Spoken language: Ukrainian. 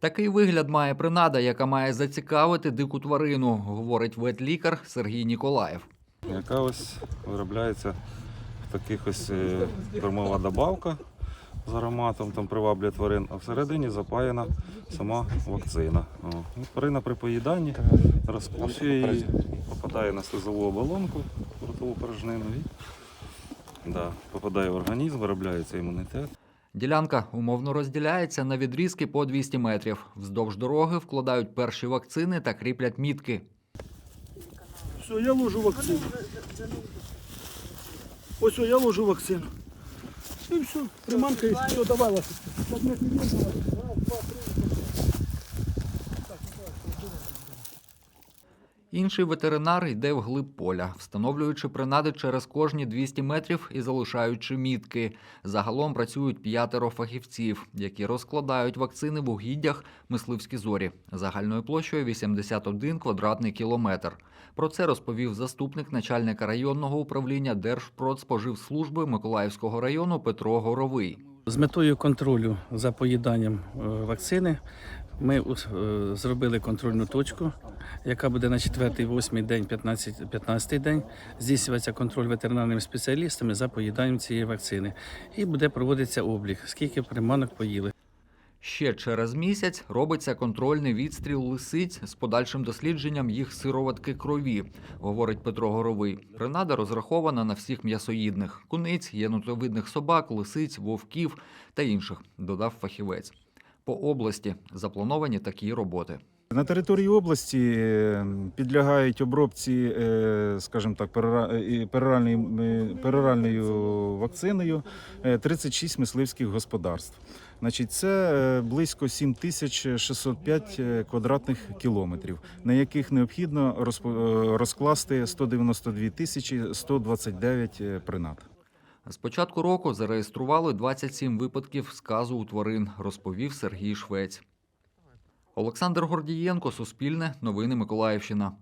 Такий вигляд має принада, яка має зацікавити дику тварину, говорить ветлікар Сергій Ніколаєв. яка ось виробляється в таких ось е, кормова добавка з ароматом, там приваблює тварин, а всередині запаяна сама вакцина. О. Тварина при поїданні розпушує її, попадає на слизову оболонку, ротову порожнину і да, попадає в організм, виробляється імунітет. Ділянка умовно розділяється на відрізки по 200 метрів. Вздовж дороги вкладають перші вакцини та кріплять мітки. Все, я ложу вакцину. Ось я ложу вакцину. І все, приманка і все, давай хвилюйся. Раз, два, три. Інший ветеринар йде вглиб поля, встановлюючи принади через кожні 200 метрів і залишаючи мітки. Загалом працюють п'ятеро фахівців, які розкладають вакцини в угіддях мисливські зорі загальною площею 81 квадратний кілометр. Про це розповів заступник начальника районного управління Держпродспоживслужби Миколаївського району Петро Горовий. З метою контролю за поїданням е, вакцини ми е, зробили контрольну точку, яка буде на 4, 8 день, 15, 15 день. Здійснюється контроль ветеринарними спеціалістами за поїданням цієї вакцини. І буде проводитися облік, скільки приманок поїли. Ще через місяць робиться контрольний відстріл лисиць з подальшим дослідженням їх сироватки крові, говорить Петро Горовий. Принада розрахована на всіх м'ясоїдних куниць, єнотовидних собак, лисиць, вовків та інших, додав фахівець. По області заплановані такі роботи. На території області е, підлягають обробці, е, скажімо так, перера- е, пероральною, е, пероральною вакциною е, 36 мисливських господарств. Значить, це близько 7605 е, квадратних кілометрів, на яких необхідно розкласти 192 тисячі 129 е, принад. З початку року зареєстрували 27 випадків сказу у тварин, розповів Сергій Швець. Олександр Гордієнко, Суспільне, Новини Миколаївщина.